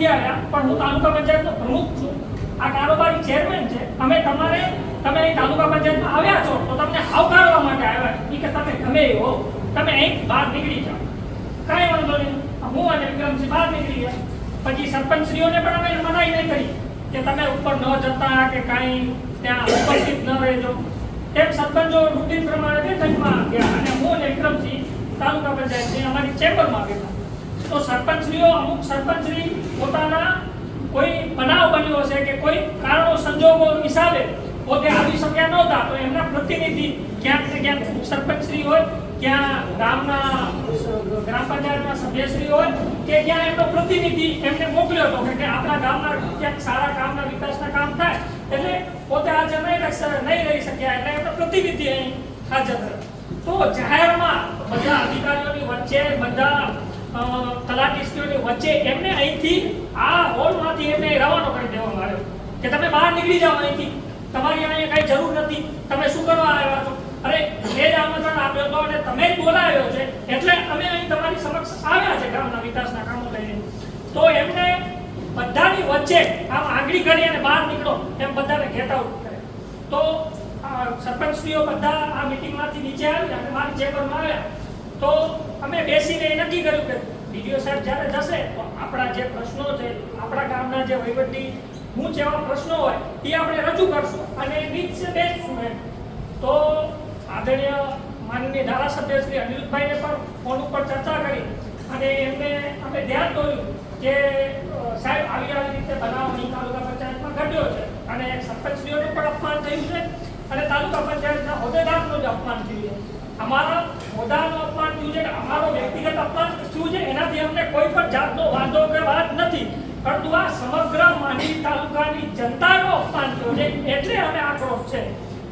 નથી આવ્યા, પણ હું તાલુકા પંચાયતનો પ્રમુખ છું. આ કારોબારી ચેરમેન છે. અમે તમારે, તમે અહીં તાલુકા પંચાયતમાં આવ્યા છો, તો તમને આવકારવા માટે આવ્યા એ કે તમે ગમે હો. તમે અહીં બહાર નીકળી જાઓ. કાંઈ વાંધો નહીં. હું અને વિક્રમસિંહ બહાર નીકળી ગયા પછી સરપંચશ્રીઓને પણ અમે મનાઈ નહીં કરી કે તમે ઉપર ન જતા કે કાંઈ ત્યાં ઉપસ્થિત ન રહેજો. તેમ સરપંચો રૂટીન પ્રમાણે બેઠકમાં ગયા અને હું અને વિક્રમસિંહ તાલુકા પંચાયતની અમારી ચેમ્બરમાં ગયા તો સરપંચશ્રીઓ, અમુક સરપંચશ્રી પોતાના કોઈ બનાવ બન્યો હશે કે કોઈ કારણો, સંજોગો હિસાબે પોતે આવી શક્યા નહોતા તો એમના પ્રતિનિધિ ક્યાંક ને ક્યાંક સરપંચશ્રી હોય ક્યાં ગામના ગ્રામ પંચાયતના સભ્યશ્રી હોય, કે ક્યાં એમનો પ્રતિનિધિ એમને મોકલ્યો હતો કે આપણા ગામના ક્યાંક સારા કામના, વિકાસના કામ થાય, એટલે પોતે હાજર નહીં નહીં રહી શક્યા, એટલે એમનો પ્રતિનિધિ અહીં હાજર રહ્યો. તો જાહેરમાં બધા અધિકારીઓની વચ્ચે બધા તલાટીશ્રીઓની વચ્ચે એમને અહીંથી આ હોલમાંથી એમને રવાનો કરી દેવામાં આવ્યો કે તમે બહાર નીકળી જાઓ અહીંથી. તમારી અહીંયા કાંઈ જરૂર નથી. તમે શું કરવા આવ્યા છો? અરે, એ જ આમંત્રણ આપ્યો હતો અને તમે જ બોલાવ્યો છે. એટલે અમે અહીં તમારી સમક્ષ આવ્યા છે ગામના વિકાસના કામો લઈને. તો એમને બધાની વચ્ચે આમ આંગળી કરી અને બહાર નીકળો એમ બધાને ગેટ આઉટ કરે. તો સરપંચશ્રીઓ બધા આ મિટિંગમાંથી નીચે આવી અને મારી ચેમ્બરમાં આવ્યા. તો અમે બેસીને એ નક્કી કર્યું કે ડીડીઓ સાહેબ જ્યારે જશે તો આપણા જે પ્રશ્નો છે, આપણા ગામના જે વહીવટી, હું જેવા પ્રશ્નો હોય, એ આપણે રજૂ કરશું અને નીચે બેસશું એમ તો આદરણીય માનનીય ધારાસભ્ય શ્રી અનિલભાઈને પણ ફોન ઉપર ચર્ચા કરી અને એમને અમે ધ્યાન દોર્યું કે સાહેબ, આવી આવી રીતે બનાવ અહીં તાલુકા પંચાયતમાં ઘટ્યો છે અને સરપંચશ્રીઓનું પણ અપમાન થયું છે અને તાલુકા પંચાયતના હોદ્દેદારનું જ અપમાન થયું છે. અમારા હોદ્દાનું અપમાન થયું છે કે અમારો વ્યક્તિગત અપમાન થયું છે, એનાથી અમને કોઈ પણ જાતનો વાંધો કે વાત નથી. પરંતુ આ સમગ્ર માંડવી તાલુકાની જનતાનો અપમાન થયો છે, એટલે અમે આક્રોશ છે.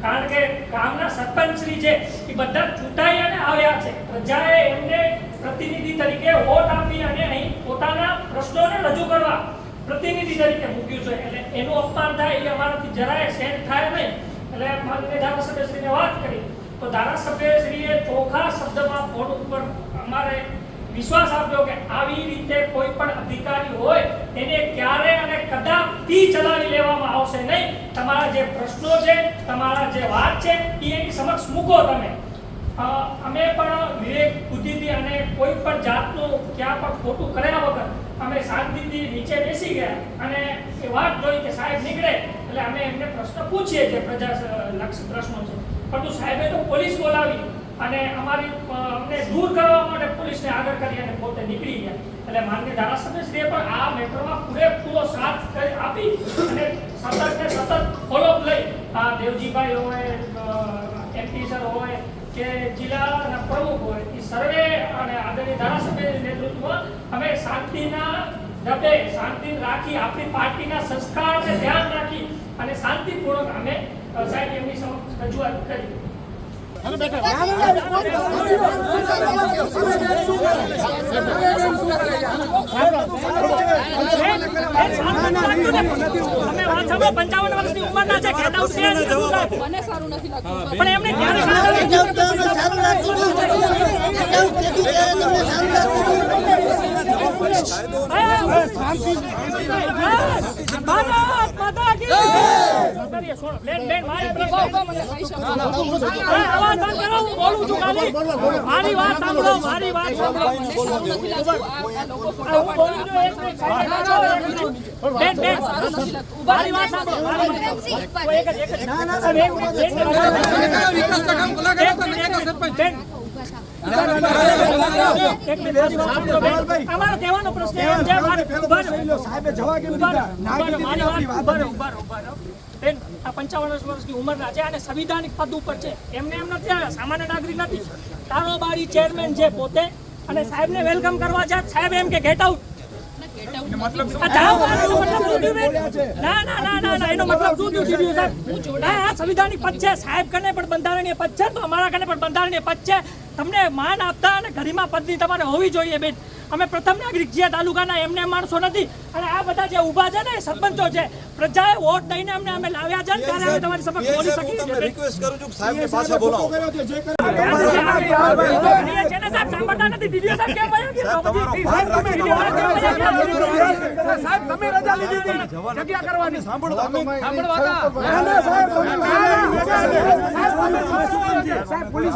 કારણ કે ગામના સરપંચશ્રી છે, એ બધા ચૂંટાઈ અને આવ્યા છે. પ્રજાએ એમને પ્રતિનિધિ તરીકે વોટ આપી અને અહીં પોતાના પ્રશ્નોને રજૂ કરવા પ્રતિનિધિ તરીકે મૂક્યું છે. એટલે એનું અપમાન થાય એ અમારાથી જરાય સહેન થાય નહીં. એટલે માનનીય ધારાસભ્યશ્રીને વાત કરી. તો ધારાસભ્યશ્રીએ ચોખા શબ્દમાં ફોન ઉપર અમારે વિશ્વાસ આપ્યો કે આવી રીતે કોઈ પણ અધિકારી હોય એને ક્યારે અને કદાપી ચલાવી લેવામાં આવશે નહીં. તમારા જે પ્રશ્નો છે, તમારા જે વાત છે, એ એની સમક્ષ મૂકો તમે. અમે પણ વિવેક બુદ્ધિથી અને કોઈ પણ જાતનું ક્યાં પણ ખોટું કર્યા વગર અમે શાંતિથી નીચે બેસી ગયા અને એ વાત જોઈ કે સાહેબ નીકળે. એટલે અમે એમને પ્રશ્ન પૂછીએ જે પ્રજા, લક્ષ પ્રશ્નો છે. પરંતુ સાહેબે તો પોલીસ બોલાવી અને અમારી અમને દૂર કરવા માટે પોલીસને આગળ કરી અને પોતે નીકળી ગયા. એટલે માનનીય ધારાસભ્યશ્રીએ પણ આ મેટરમાં પૂરેપૂરો સાથ કરી આપી અને સતત ને સતત ફોલોઅપ લઈ. આ દેવજીભાઈ હોય એમપી સર હોય, કે જિલ્લાના પ્રમુખ હોય, એ સર્વે અને આદરણીય ધારાસભ્ય નેતૃત્વમાં અમે શાંતિના ડબે, શાંતિ રાખી આપણી પાર્ટીના સંસ્કારને ધ્યાન રાખી અને શાંતિપૂર્વક અમે સાહેબ એમની રજૂઆત કરી. 55 વર્ષની ઉંમરના છે, get out છે. મને સારું નથી લાગતું પણ એમને ક્યારે માતા કી મારી વાત સાંભળો મારી વાત સાંભળો. બેન બેન મારી વાત સાંભળો. બેન, અમારો કહેવાનો પ્રશ્ન એમ છે, મારે- ઊભા રહો. સાહેબે જવા કેમ દીધા ઊભા રહો, મારી વાત- વાત ઊભા ઊભા રહો, ઊભા રહો. બેન, આ 55 વર્ષની ઉંમરના છે અને સંવિધાનિક પદ ઉપર છે એમને એમ નથી સામાન્ય નાગરિક નથી કારોબારી ચેરમેન છે પોતે અને સાહેબને વેલકમ કરવા છે સાહેબ એમ કે ગેટ આઉટ સંવિધાનિક પદ છે સાહેબ કને પણ બંધારણીય પદ છે તો અમારા કને પણ બંધારણીય પદ છે તમને માન આપતા અને ગરિમા પદની તમારે હોવી જોઈએ બેન અમે પ્રથમ નાગરિક છીએ તાલુકાના એમને માણસો નથી અને આ બધા જે ઊભા છે ને સરપંચો છે પ્રજાએ વોટ દઈને અમને અમે લાવ્યા છે ને ત્યારે અમે તમારી સમક્ષ બોલી શકીએ છીએ રિક્વેસ્ટ કરું છું સાહેબને પાછા બોલાવો સાહેબ તમે રજા લીધી હતી જગ્યા કરવાની સાંભળો સાંભળવા પોલીસ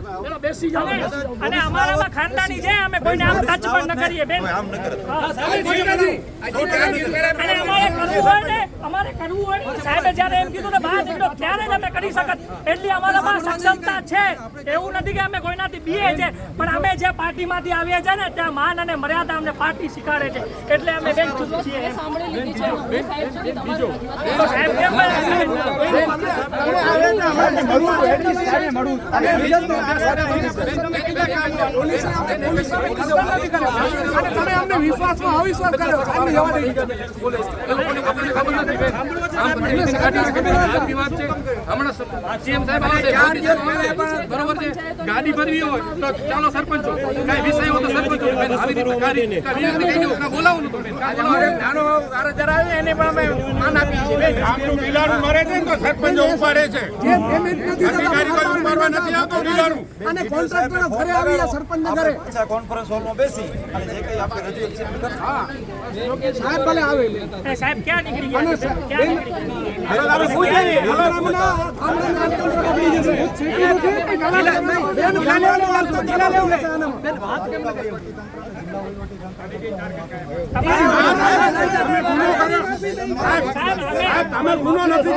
અને અમારામાં ખાનદાની છે અમે કોઈને આમ ટચ પણ ન કરીએ બેન આમ ન કરત. અમારે કરવું હોય ને અમારે કરવું હોય ને સાહેબે જ્યારે એમ કીધું ને બહાર નીકળો ત્યારે જ અમે કરી શકત એટલી અમારામાં સક્ષમતા છે એવું નથી કે અમે કોઈનાથી બીએ છે પણ અમે જે પાર્ટીમાંથી આવીએ છીએ ને ત્યાં માન અને મર્યાદા અમને પાર્ટી શીખાડે છે એટલે અમે બેન ખુશ છીએ સાંભળી લીધી છે સાહેબ કેમ? અને તમે અમને વિશ્વાસમાં અવિશ્વાસ કર્યો. અમને જવા દે ગાડી ભરવી હોય તો ચાલો સરપંચ કઈ વિષય હોય તો સરપંચો બોલાવો? નાનો અરજદાર આવે એને પણ અમે માન આપીએ છીએ. બિલાડું મરે છે ને તો સરપંચ ઉપાડે છે. અધિકારી કોઈ ઉપાડવા નથી આવતો બિલાડું. અને કોન્ટ્રાક્ટરો ઘરે આવી સરપંચ ના ઘરે પાછા કોન્ફરન્સ હોલમાં બેસી અને જે કઈ આપણે રજૂઆત છે એ કરશું. સાહેબ ભલે આવે સાહેબ ક્યાં નીકળી ગયા ક્યાં નીકળી તમે ગુનો નથી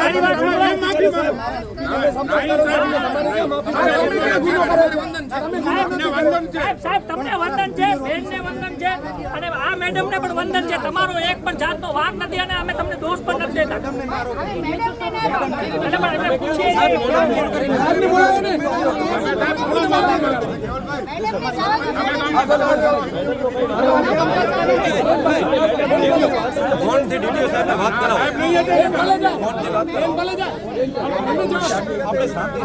સાહેબ તમને વંદન છે બેનને વંદન છે અને આ મેડમને પણ વંદન છે તમારો એક પણ જાતનો વાંક નથી અને અમે તમને દોષ પણ નથી દેતા વાત. આપણે શાંતિ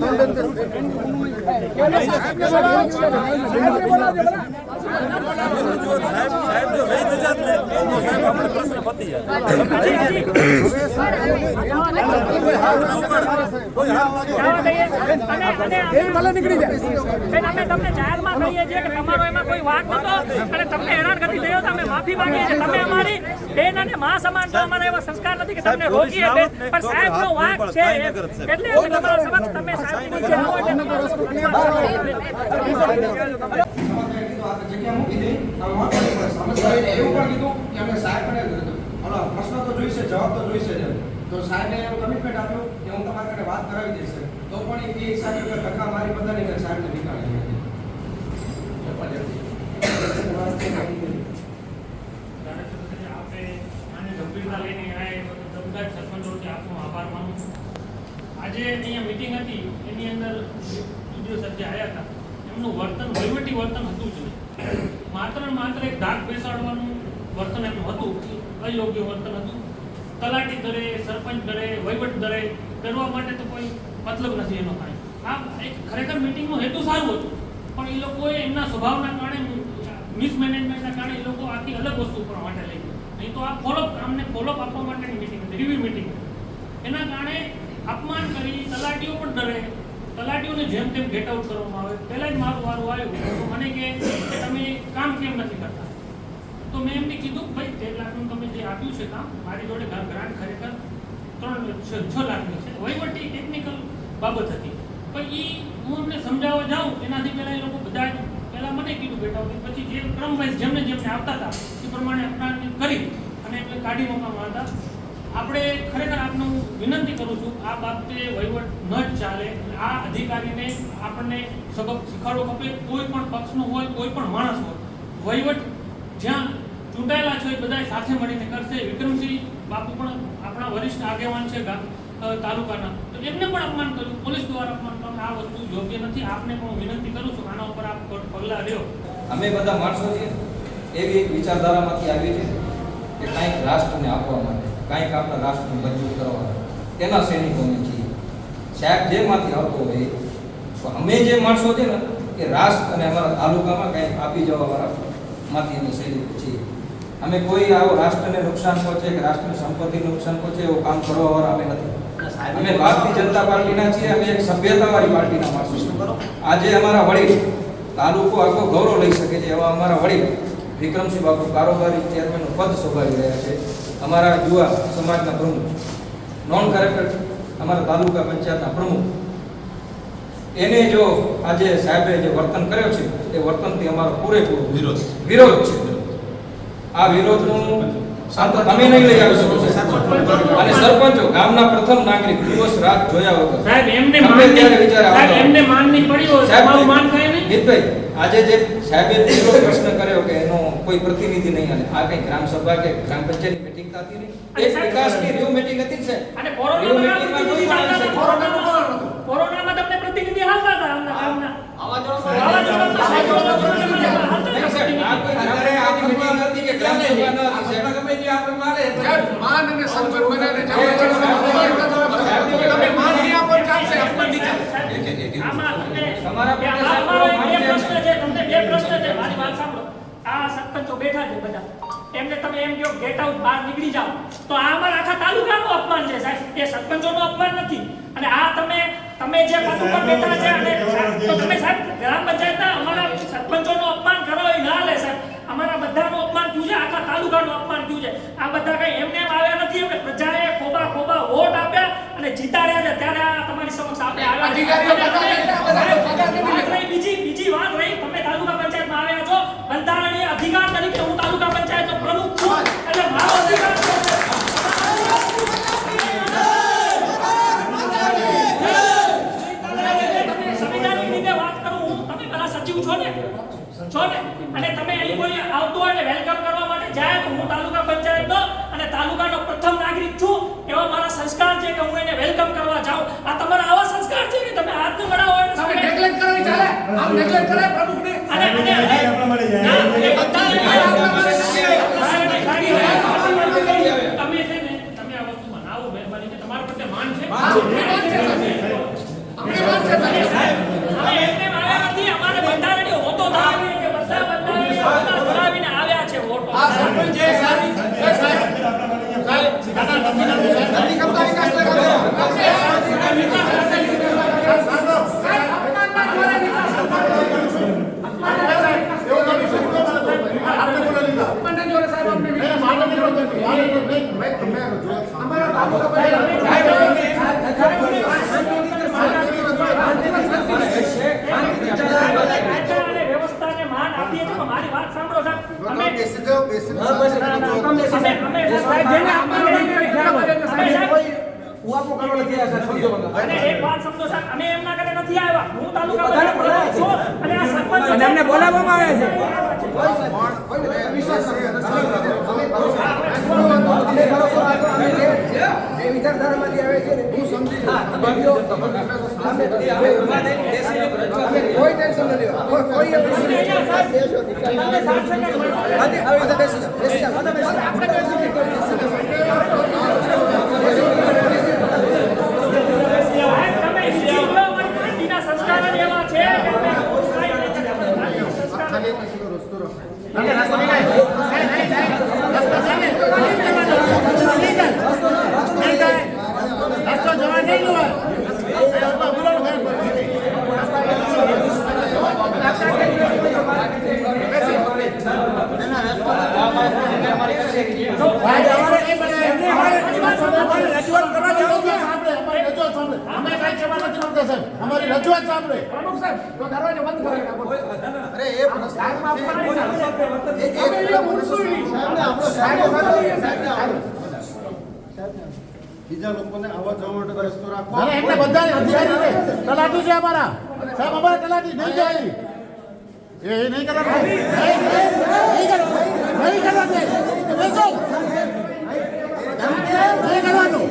સાંભળો. સાહેબ સાહેબ ન ને તો સાહેબ પતી જાય. ન ન અમે- બેન, અમે તમને જાહેરમાં કહીએ છીએ કે તમારો એમાં કોઈ વાંક નહોતો અને તમને હેરાનગતિ થયો તો અમે માફી માંગીએ છીએ. તમે અમારી બેન અને મા સમાન છો અમારા એવા સંસ્કાર નથી કે તમને સાહેબ, રોકીએ પણ ના સાહેબનો હોત વાંક છે ન સાહેબ. એટલે અમે સમક્ષ તમે સાહેબની નીચે આવો એટલે તમારો જગ્યા મૂકી દે નહીં સમસ્યા એને એવું પણ કીધું કે અમે સાહેબને હલો પ્રશ્ન તો જોઈશે, જવાબ તો જોઈશે જ તો સાહેબે એવું કમિટમેન્ટ આપ્યું કે હું તમારી સાથે વાત કરાવી દઈશ તો પણ એ હિસાબે ટકા મારી બધાની મેં સાહેબને નીકાળી આજે અહીંયા મિટિંગ હતી, એની અંદર વીડિયો આવ્યા હતા. એમનું વર્તન વહીવટી વર્તન હતું જ નહીં. માત્ર માત્ર એક ધાક બેસાડવાનું વર્તન એમનું હતું, અયોગ્ય વર્તન હતું. તલાટી દરે, સરપંચ દરે, વહીવટ દરે કરવા માટે તો કોઈ મતલબ નથી એનો કાંઈ. આ એક ખરેખર મિટિંગનો હેતુ સારું હતું, પણ એ લોકોએ એમના સ્વભાવના કારણે મિસમેનેજમેન્ટના કારણે એ લોકો આખી અલગ વસ્તુ કરવા માટે લઈ નહીં તો આ ફોલોઅપ અમને ફોલોઅપ આપવા માટેની મિટિંગ હતી રિવ્યુ મિટિંગ એના કારણે અપમાન કરી તલાટીઓ પણ ડરે તલાટીઓને જેમ તેમ ગેટ આઉટ કરવામાં આવે. પહેલા જ મારું વારું આવ્યું. તો મને કે તમે કામ કેમ નથી કરતા? તો મેં એમને કીધું, ભાઈ, તેર લાખનું તમે જે આપ્યું છે કામ, મારી જોડે ગ્રાન્ટ ખરેખર ત્રણ છ લાખની છે. વહીવટી ટેકનિકલ બાબત હતી. પણ એ હું એમને સમજાવવા જાઉં, એનાથી પહેલાં એ લોકો બધા જ પહેલાં મને કીધું, બેટા પછી જે ક્રમ વાઇઝ જેમને જેમને આવતા હતા, એ પ્રમાણે અપનાવી કરી. અને એમને કાઢી મૂકવામાં હતા આપણે ખરેખર આપને વિનંતી કરું છું, આ બાબતે વહીવટ ન જ ચાલે. આ અધિકારીને આપણને સબક શીખવાડવો ખપે કોઈ પણ પક્ષનો હોય, કોઈ પણ માણસ હોય, વહીવટ જ્યાં ચૂંટાયેલા છે એ બધા સાથે મળીને કરશે. વિક્રમસિંહ બાપુ પણ આપણા વરિષ્ઠ આગેવાન છે તાલુકાના. તો એમને પણ અપમાન કર્યું. પોલીસ દ્વારા અપમાન કરવાનું આ વસ્તુ યોગ્ય નથી. આપને પણ હું વિનંતી કરું છું આના ઉપર આપ પગલાં લ્યો. અમે બધા માણસો છીએ. એવી વિચારધારામાંથી આવી છે કે કંઈક રાષ્ટ્રને આપવા માટે. કાંઈક આપણા રાષ્ટ્રને મજબૂત કરવા માટે તેના સૈનિકો છીએ સાહેબ, જેમાંથી આવતો હોય, તો અમે જે માણસો છે ને, એ રાષ્ટ્ર અને અમારા તાલુકામાં કંઈક આપી જવા વાળા માંથી અમે સૈનિકો છીએ. અમે કોઈ આવો રાષ્ટ્રને નુકસાન પહોંચે કે રાષ્ટ્રની સંપત્તિને નુકસાન પહોંચે એવું કામ કરવા વાળા અમે નથી. અમે ભારતીય જનતા પાર્ટીના છીએ, અમે એક સભ્યતાવાળી પાર્ટીના માણસો આજે અમારા વડીલ તાલુકો આખો ગૌરવ લઈ શકે છે એવા અમારા વડીલ વિક્રમસિંહ બાપુ કારોબારી ચેરમેનનું પદ સંભાળી રહ્યા છે. અમારા યુવા સમાજના પ્રમુખ નોન કરેક્ટર અમારા તાલુકા પંચાયતના પ્રમુખ. એને જો આજે સાહેબે જે વર્તન કર્યો છે એ વર્તનથી અમારો પૂરેપૂરો વિરોધ. વિરોધ છે. આ વિરોધનું શાંત તમે નહીં લઈ આવી શકો છો? અને સરપંચો ગામના પ્રથમ નાગરિક દિવસ રાત જોયા વગર સાહેબ એમને માન ત્યારે વિચાર સાહેબ એમને માન નહીં પડ્યો તમારું માન કાય નહીં મિતભાઈ આજે જે સાહેબે પહેલો પ્રશ્ન કર્યો કે એનો કોઈ પ્રતિનિધિ નહીં આલે આ કઈ ગ્રામ સભા કે ગ્રામ પંચાયતની મીટિંગ થતી નહીં એક વિકાસની રિવ્યુ મીટિંગ હતી સાહેબ અને કોરોનામાં કોઈ. કોરોનામાં કોરોનામાં તમને પ્રતિનિધિ હાલતા હતા હાલતા હતા નહીં, સાહેબ, આ કોઈ ગ્રામ પંચાયતની meeting નથી કે ગ્રામ સભા ન હતી, સાહેબ. સાહેબ, માન અને સન્માન બધાને જાળવી રાખો. તમે માન નહીં આપો તો ચાલશે, અપમાન નહીં ચાલે. આમાં તમને તમારા બે- પાસે આ મારો એક બે સાહેબ પ્રશ્ન છે તમને બે પ્રશ્ન છે મારી વાત સાંભળો આ સરપંચો બેઠા છે બધા. એમને તમે એમ કહો ગેટ આઉટ બહાર નીકળી જાઓ. તો આ અમારા આખા તાલુકાનું અપમાન છે સાહેબ. એ સરપંચોનું અપમાન નથી. અને આ તમે તમે જે પદ ઉપર બેઠા છે અને તો તમે સાહેબ ગ્રામ પંચાયતના અમારા સરપંચોનું અપમાન કરો એ ના લે સાહેબ. અમારા બધાનું અપમાન થયું છે આખા તાલુકાનું અપમાન થયું છે. આ બધા કઈ એમને એમ આવ્યા નથી? એમને પ્રજાએ ખોબા ખોબા વોટ આપ્યા અને જીતાડ્યા છે ત્યારે તમારી સમક્ષ આપણે આવ્યા બીજી બીજી વાત રહી. તમે તાલુકા પંચાયતમાં આવ્યા છો. બંધારણીય અધિકાર તરીકે હું તાલુકા પંચાયતનો પ્રમુખ છું. એટલે મારો અધિકાર છે. તમે સંવિધાનિક રીતે વાત કરું હું તમે પેલા સચિવ છો ને છો ને અને તમે અહીં કોઈ આવતો હોય ને વેલકમ કરવા માટે જાય તો હું તાલુકા પંચાયતનો અને તાલુકાનો પ્રથમ નાગરિક છું એવા મારા સંસ્કાર છે કે હું એને વેલકમ કરવા જાઉં આ તમારા આવા સંસ્કાર છે કે તમે હાથ ન મળાવો એને તમે સામે- neglect કરો એ ચાલે. આમ neglect કરાય પ્રમુખને. અને અને અને- ના, એ બધા તમે છે ને તમે આ વસ્તુ બનાવો મહેરબાની કે તમારા પ્રત્યે માન છે અમને માન છે, સાહેબ. અમને માન છે, સાહેબ. અમે એમને માર્યા નથી અમારે બંધારણીય હોતો ધરાવીને કે બધા બંધારણીય હોદ્દા ધરાવીને આવ્યા છે વોટો આ સરપંચ છે, સાહેબ. એ સાહેબ. સાહેબ, નથી ગમતા વિકાસ ન કરો. સાહેબ, અપમાન ના કરે વિકાસ. અપમાન ના કરે. અપમાન ના જોડે સાહેબ અમને વિકાસ. અમારા તાલુકા પંચાયત કાયદા અને વ્યવસ્થાને બોલાવવામાં આપીએ છીએ વાત સાંભળો સાહેબ અમે અમે સાહેબ જેને અપમાન નહીં કરી ખ્યાલ હોય. અમે કોઈ ટેન્શન સમજો નથી આવ્યા હું તાલુકા પંચાયત બેસી છું બેસી આ સરપંચ અને અમને બોલાવવામાં આવે છે કોઈ ટેન્શન નથી કોઈ કોઈ એ સાહેબ તમે ઈચ્છી લો અમારી પાર્ટીના સંસ્કાર જ એવા છે કે અમે કાંઈ નહીં કરીએ. સંસ્કાર અમારી રજૂઆત સાંભળે. પ્રમુખ સાહેબ તો દરવાજો બંધ કરો અરે એ બીજા લોકોને આવવા જવા માટે રસ્તો અરે એટલે બધા અધિકારી છે. તલાટી છે અમારા. સાહેબ અમારા તલાટી નહીં જાય. એ એ નહીં કરવાનું નહીં, નહીં, નહીં કરવાનું. નહીં કરવાનું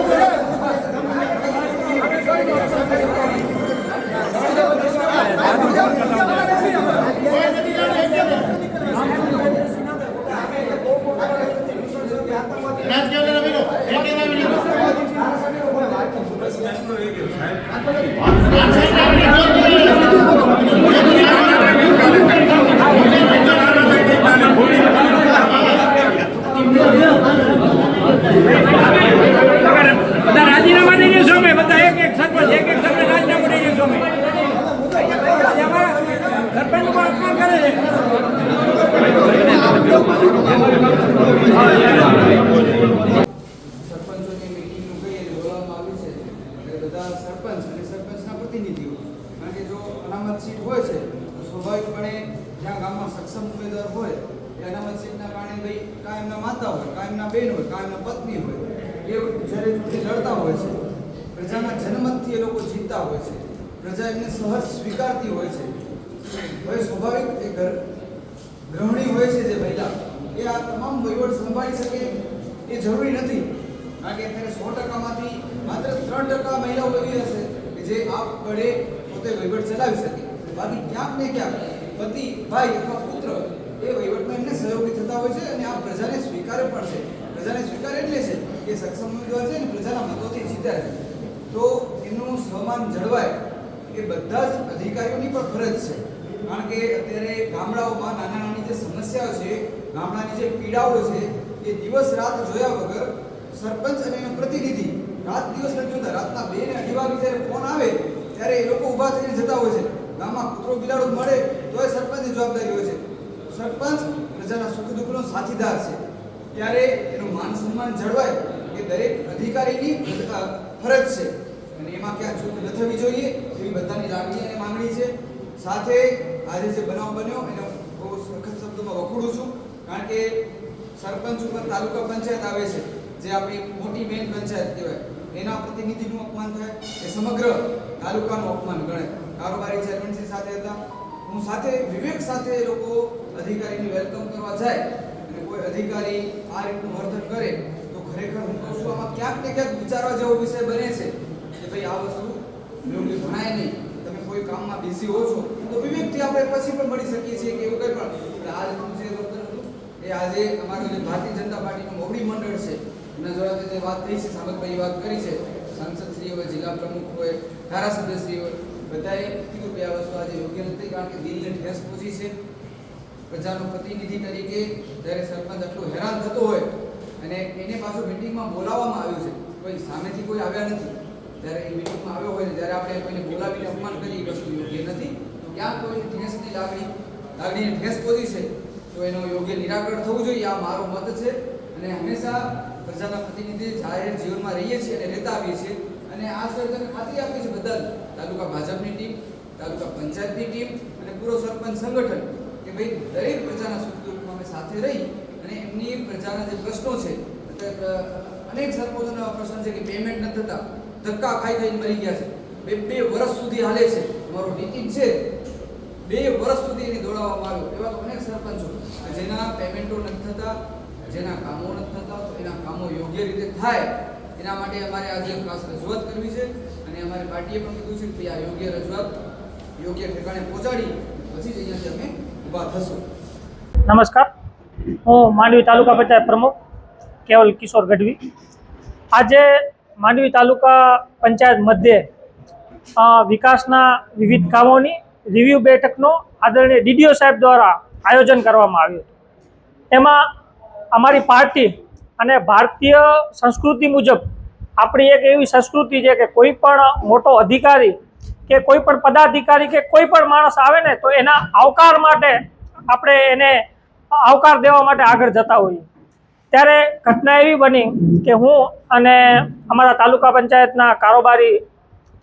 ક્યાં ગયા છો? અધિકારી અત્યારે ક્યાં પણ અધિકારી નથી ગયા. બધા માપે લો સવાલ ક્યાં છે તમે માપો તો માપે નહીં. નહીં પાડે. નહીં. મને ના દે. મને લઈ લો. રાજકીય લડાવી લો. એક એક આવી લો. બધા રાજીનામા દઈ દેશો અમે બધા એક એક સરપંચ એક એક સરપંચ રાજીનામું દઈ દેશો અમે એમાં સરપંચ પણ અપમાન કરે છે સરપંચોની મિટિંગનું કહીએ તો બોલાવવામાં આવી છે એટલે બધા સરપંચ અને સરપંચના પ્રતિનિધિઓ કારણ કે જો અનામત સીટ હોય છે તો સ્વાભાવિકપણે જ્યાં ગામમાં સક્ષમ ઉમેદવાર હોય એ અનામત સીટના કારણે ભાઈ કાં એમના માતા હોય કાં એમના બેન હોય કાં એમના પત્ની હોય એ જ્યારે ચૂંટણી લડતા હોય છે પ્રજાના જનમતથી એ લોકો જીતતા હોય છે પ્રજા એમને સહજ સ્વીકારતી હોય છે હવે સ્વાભાવિક એ ઘર ગૃહિણી હોય છે જે મહિલા એ આ તમામ વહીવટ સંભાળી શકે એ જરૂરી નથી. કારણ કે અત્યારે સો ટકામાંથી માત્ર ત્રણ ટકા મહિલાઓ એવી હશે કે જે આ પડે પોતે વહીવટ ચલાવી શકે. બાકી ક્યાંક ને ક્યાંક પતિ, ભાઈ અથવા પુત્ર એ વહીવટમાં એમને સહયોગી થતા હોય છે અને આ પ્રજાને સ્વીકારે પણ છે. પ્રજાને સ્વીકાર એટલે છે કે સક્ષમ ઉમેદવાર છે અને પ્રજાના મતોથી જીત્યા છે. તો એનું સમાન જળવાય એ બધા જ અધિકારીઓની પણ ફરજ છે. કારણ કે અત્યારે ગામડાઓમાં નાના નાની જે સમસ્યાઓ છે ગામડાની જે પીડાઓ છે, એ દિવસ રાત જોયા વગર સરપંચ અને એનો પ્રતિનિધિ રાત દિવસ નથી જોતા. રાતના બે ને અઢી વાગે જ્યારે ફોન આવે, ત્યારે એ લોકો ઊભા થઈને જતા હોય છે. ગામમાં કૂતરો બિલાડો મળે, તોય સરપંચની જવાબદારી હોય છે. સરપંચ પ્રજાના સુખ દુઃખનો સાથીદાર છે. ત્યારે એનું માન સન્માન જળવાય, એ દરેક અધિકારીની ફરજ છે. અને એમાં ક્યાં ચૂક ન થવી જોઈએ, એવી બધાની લાગણી અને માંગણી છે. સાથે આજે જે બનાવ બન્યો, એને બહુ સખત શબ્દોમાં વખોડું છું. કારણ કે સરપંચ ઉપર તાલુકા પંચાયત આવે છે, જે આપણી મોટી મેઇન પંચાયત કહેવાય, એના પ્રતિનિધિનું અપમાન થાય, એ સમગ્ર તાલુકાનું અપમાન ગણાય. કારોબારી ચેરમેનશ્રી સાથે હતા. હું સાથે, વિવેક સાથે એ લોકો અધિકારીને વેલકમ કરવા જાય અને કોઈ અધિકારી આ રીતનું વર્તન કરે, તો ખરેખર હું કહું છું, આમાં ક્યાંક ને ક્યાંક વિચારવા જેવો વિષય બને છે કે ભાઈ આ વસ્તુ ગણાય નહીં. તમે કોઈ કામમાં બિઝી હો છો, તો વિવેકથી આપણે પછી પણ મળી શકીએ છીએ કે એવું કંઈ પણ. એટલે આ રીતનું છે વર્તન એ આજે અમારું જે ભારતીય જનતા પાર્ટીનું મોવડી મંડળ છે, એના જોડે જે વાત થઈ છે સામતભાઈ વાત કરી છે સાંસદ શ્રી હોય, જિલ્લા પ્રમુખ હોય ધારાસભ્યશ્રી હોય, બધાએ કીધું કે આ વસ્તુ આજે યોગ્ય નથી, કારણ કે દિલને ઠેસ પહોંચી છે. પ્રજાનો પ્રતિનિધિ તરીકે જ્યારે સરપંચ આટલો હેરાન થતો હોય અને એને પાછું મિટિંગમાં બોલાવવામાં આવ્યું છે, કોઈ સામેથી કોઈ આવ્યા નથી. જ્યારે એ મિટિંગમાં આવ્યો હોય ત્યારે આપણે કોઈને બોલાવીને અપમાન કરી વસ્તુ યોગ્ય નથી ક્યાં કોઈ ઠેસની લાગણી, લાગણીને ઠેસ પહોંચી છે? તો એનો યોગ્ય નિરાકરણ થવું જોઈએ, આ મારો મત છે. અને હંમેશા પ્રજાના પ્રતિનિધિ જાહેર જીવનમાં રહીએ છીએ અને રહેતા આવીએ છીએ. અને આ સર્જન ખાતરી આપી છે બદલ. તાલુકા ભાજપની ટીમ, તાલુકા પંચાયતની ટીમ અને પૂરો સરપંચ સંગઠન કે ભાઈ દરેક પ્રજાના સુખ દુઃખમાં અમે સાથે રહી અને એમની પ્રજાના જે પ્રશ્નો છે અનેક સરપંચોના પ્રશ્ન છે કે પેમેન્ટ નથી થતા, ધક્કા ખાઈ ખાઈને મરી ગયા છે. બે બે વર્ષ સુધી હાલે છે. અમારો નીતિન છે. બે વર્ષ સુધી એને દોડાવવામાં આવ્યો. એવા અનેક સરપંચો. જેના પેમેન્ટો નથી થતા, જેના કામો નથી થતા, તો એના કામો યોગ્ય રીતે થાય, એના માટે અમારે આજે ખાસ રજૂઆત કરવી છે. અને અમારી પાર્ટીએ પણ કીધું છે કે આ યોગ્ય રજૂઆત યોગ્ય ઠેકાણે પહોંચાડી, પછી જ અહીંયાથી અમે ઊભા થશું. નમસ્કાર. હું માંડવી તાલુકા પંચાયત પ્રમુખ કેવલ કિશોર ગઢવી. આજે માંડવી તાલુકા પંચાયત મધ્યે વિકાસના વિવિધ કામોની રિવ્યુ બેઠકનો આદરણીય ડીડીઓ સાહેબ દ્વારા આયોજન કરવામાં આવ્યું એમાં અમારી પાર્ટી અને ભારતીય સંસ્કૃતિ મુજબ આપણી એક એવી સંસ્કૃતિ છે કે કોઈ પણ મોટો અધિકારી કે કોઈ પણ પદાધિકારી કે કોઈ પણ માણસ આવે ને તો એના આવકાર માટે આપણે એને આવકાર દેવા માટે આગળ જતા હોઈએ. ત્યારે ઘટના એવી બની કે હું અને અમારા તાલુકા પંચાયતના કારોબારી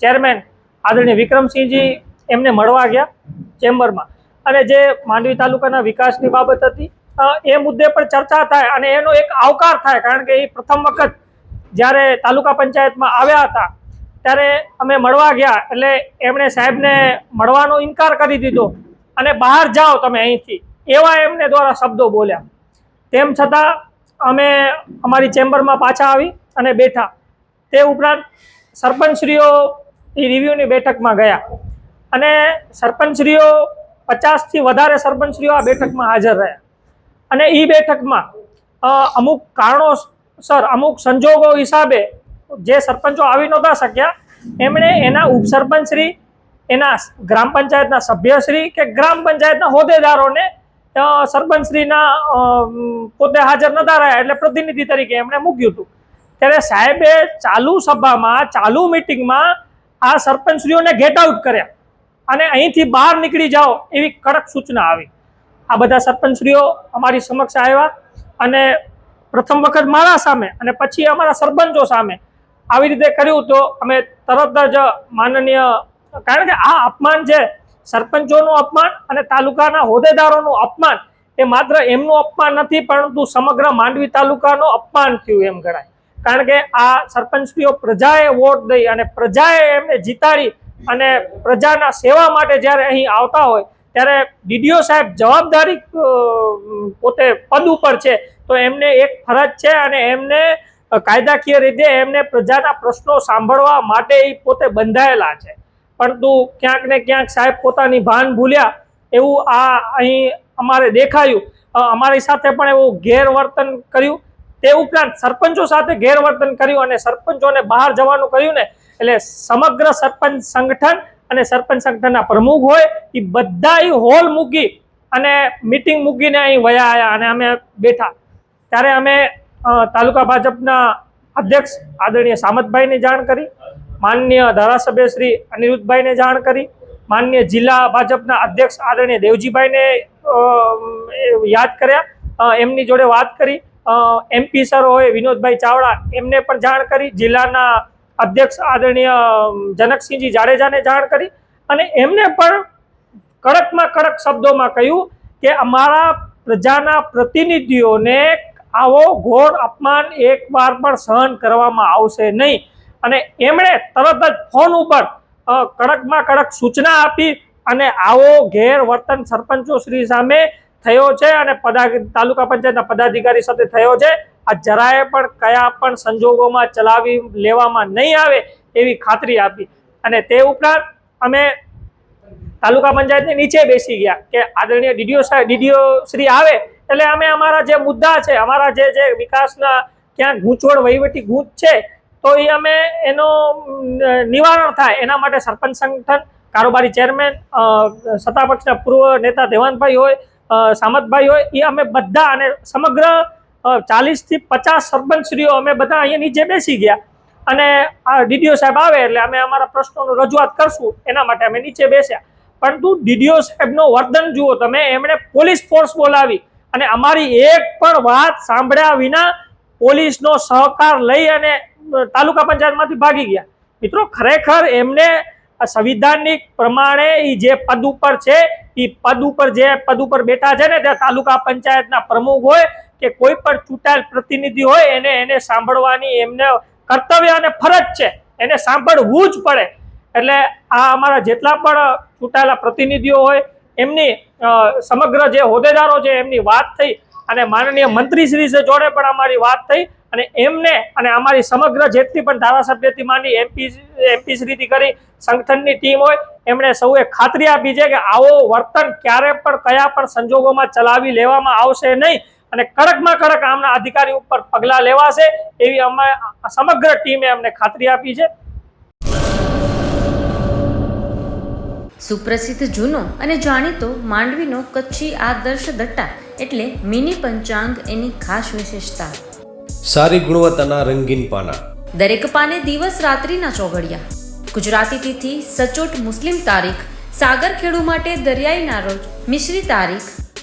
ચેરમેન આદરણીય વિક્રમસિંહજી એમને મળવા ગયા ચેમ્બરમાં. અને જે માંડવી તાલુકાના વિકાસની બાબત હતી એ મુદ્દે પણ ચર્ચા થાય અને એનો એક આવકાર થાય, કારણ કે એ પ્રથમ વખત જ્યારે તાલુકા પંચાયતમાં આવ્યા હતા, ત્યારે અમે મળવા ગયા એટલે એમણે સાહેબને મળવાનો ઇનકાર કરી દીધો અને બહાર જાઓ તમે અહીંથી, એવા એમને દ્વારા શબ્દો બોલ્યા. તેમ છતાં અમે અમારી ચેમ્બરમાં પાછા આવી અને બેઠા. તે ઉપરાંત સરપંચશ્રીઓ એ રિવ્યુની બેઠકમાં ગયા. અને સરપંચશ્રીઓ પચાસથી વધારે સરપંચશ્રીઓ આ બેઠકમાં હાજર રહ્યા. અને એ બેઠકમાં અમુક અમુક કારણોસર, અમુક સંજોગો હિસાબે જે સરપંચો આવી નહોતા શક્યા, એમણે એના ઉપસરપંચશ્રી, એના ગ્રામ પંચાયતના સભ્યશ્રી કે ગ્રામ પંચાયતના હોદ્દેદારોને સરપંચશ્રીના પોતે હાજર નતા રહ્યા એટલે પ્રતિનિધિ તરીકે એમણે મૂક્યું હતું. ત્યારે સાહેબે ચાલુ સભામાં, ચાલુ મિટિંગમાં આ સરપંચશ્રીઓને ગેટ આઉટ કર્યા. અને અહીંથી બહાર નીકળી જાઓ એવી કડક સૂચના આવી. આ બધા સરપંચશ્રીઓ અમારી સમક્ષ આવ્યા અને પ્રથમ વખત મારા સામે અને પછી અમારા સરપંચો સામે આવી રીતે કર્યું તો અમે તરત જ માનનીય, કારણ કે આ અપમાન છે, સરપંચોનું અપમાન અને તાલુકાના હોદ્દેદારોનું અપમાન એ માત્ર એમનું અપમાન નથી, પરંતુ સમગ્ર માંડવી તાલુકાનું અપમાન થયું એમ ગણાય. કારણ કે આ સરપંચશ્રીઓ પ્રજાએ વોટ દઈ અને પ્રજાએ એમને જીતાડી અને પ્રજાના સેવા માટે જ્યારે અહીં આવતા હોય, ત્યારે ડીડીઓ સાહેબ જવાબદારી પોતે પદ ઉપર છે. તો એમને એક ફરજ છે અને એમને કાયદાકીય રીતે એમને પ્રજાના પ્રશ્નો સાંભળવા માટે એ પોતે બંધાયેલા છે. પરંતુ ક્યાંક ને ક્યાંક સાહેબ પોતાની ભાન ભૂલ્યા એવું આ અહીં અમારે દેખાયું. અમારી સાથે પણ એવું ગેરવર્તન કર્યું. તે ઉપરાંત સરપંચો સાથે ગેરવર્તન કર્યું અને સરપંચોને બહાર જવાનું કહ્યું ને એટલે સમગ્ર સરપંચ સંગઠન અને સરપંચ સંગઠનના પ્રમુખ હોય એ બધા હોલ મૂકી અને મિટિંગ મૂકીને અહીં વયા આવ્યા અને અમે બેઠા. ત્યારે અમે તાલુકા ભાજપના અધ્યક્ષ આદરણીય સામતભાઈને જાણ કરી, માનનીય ધારાસભ્ય શ્રી અનિરુદ્ધભાઈને જાણ કરી, માનનીય જિલ્લા ભાજપના અધ્યક્ષ આદરણીય દેવજીભાઈને યાદ કર્યા. એમની જોડે વાત કરી. એમપી સર હોય વિનોદભાઈ ચાવડા એમને પણ જાણ કરી. જિલ્લાના અધ્યક્ષ આદરણીય જનકસિંહજી જાડેજાને જાણ કરી અને એમને પણ કડકમાં કડક શબ્દોમાં કહ્યું કે અમારા પ્રજાના પ્રતિનિધિઓને આવો ઘોર અપમાન એકવાર પણ સહન કરવામાં આવશે નહીં. અને એમણે તરત જ ફોન ઉપર કડકમાં કડક સૂચના આપી અને આવો ગેરવર્તન સરપંચો શ્રી સામે થયો છે અને પદા, તાલુકા પંચાયતના પદાધિકારી સાથે થયો છે. આ જરાય પણ કયા પણ સંજોગોમાં ચલાવી લેવામાં નહીં આવે એવી ખાતરી આપી. અને તે ઉપરાંત અમે તાલુકા પંચાયતની નીચે બેસી ગયા કે આદરણીય ડીડીઓ સાહેબ ડીડીઓ શ્રી આવે એટલે અમે અમારા જે મુદ્દા છે, અમારા જે જે વિકાસના ક્યાંક ગૂંચવણ વહીવટી ગૂંચ છે, તો એ અમે એનો નિવારણ થાય. એના માટે સરપંચ સંગઠન, કારોબારી ચેરમેન સત્તાપક્ષના પૂર્વ નેતા દેવાનભાઈ હોય સામતભાઈ હોય, એ અમે બધા અને સમગ્ર ચાલીસથી પચાસ સરપંચશ્રીઓ અમે બધા અહીંયા નીચે બેસી ગયા. અને આ ડીડીઓ સાહેબ આવે એટલે અમે અમારા પ્રશ્નોનું રજૂઆત કરશું. એના માટે અમે નીચે બેસ્યા. પરંતુ ડીડીઓ સાહેબનો વર્તન જુઓ તમે, એમણે પોલીસ ફોર્સ બોલાવી. અને અમારી એક પણ વાત સાંભળ્યા વિના પોલીસનો સહકાર લઈ અને તાલુકા પંચાયતમાંથી ભાગી ગયા. મિત્રો, ખરેખર એમને સંવિધાનિક પ્રમાણે એ જે પદ ઉપર છે એ પદ ઉપર જે પદ ઉપર બેઠા છે ને, ત્યાં તાલુકા પંચાયતના પ્રમુખ હોય કે કોઈ પણ ચૂંટાયેલ પ્રતિનિધિ હોય એને એને સાંભળવાની એમને કર્તવ્ય અને ફરજ છે. એને સાંભળવું જ પડે. એટલે આ અમારા જેટલા પણ ચૂંટાયેલા પ્રતિનિધિઓ હોય, એમની સમગ્ર જે હોદ્દેદારો છે, એમની વાત થઈ અને માનનીય મંત્રીશ્રી જોડે પણ અમારી વાત થઈ અને એમને અને અમારી સમગ્ર જેટલી પણ ધારાસભ્યથી માંડી એમપી, એમપીશ્રીથી કરી સંગઠનની ટીમ હોય, એમણે સૌએ ખાતરી આપી છે કે આવો વર્તન ક્યારે પણ, કયા પણ સંજોગોમાં ચલાવી લેવામાં આવશે નહીં. અને કડકમાં કડક આમના અધિકારી ઉપર પગલાં લેવાશે એવી અમે સમગ્ર ટીમે અમને ખાતરી આપી છે. સુપ્રસિદ્ધ જૂનો અને જાણીતો માંડવીનો કચ્છી આદર્શ દટ્ટા એટલે મિની પંચાંગ એની ખાસ વિશેષતા. સારી ગુણવત્તાના રંગીન પાના. દરેક પાને દિવસ રાત્રિના ચોઘડિયા. ગુજરાતી તિથિ સચોટ મુસ્લિમ તારીખ સાગર ખેડુ માટે દરિયાઈના રોજ મિશ્રી તારીખ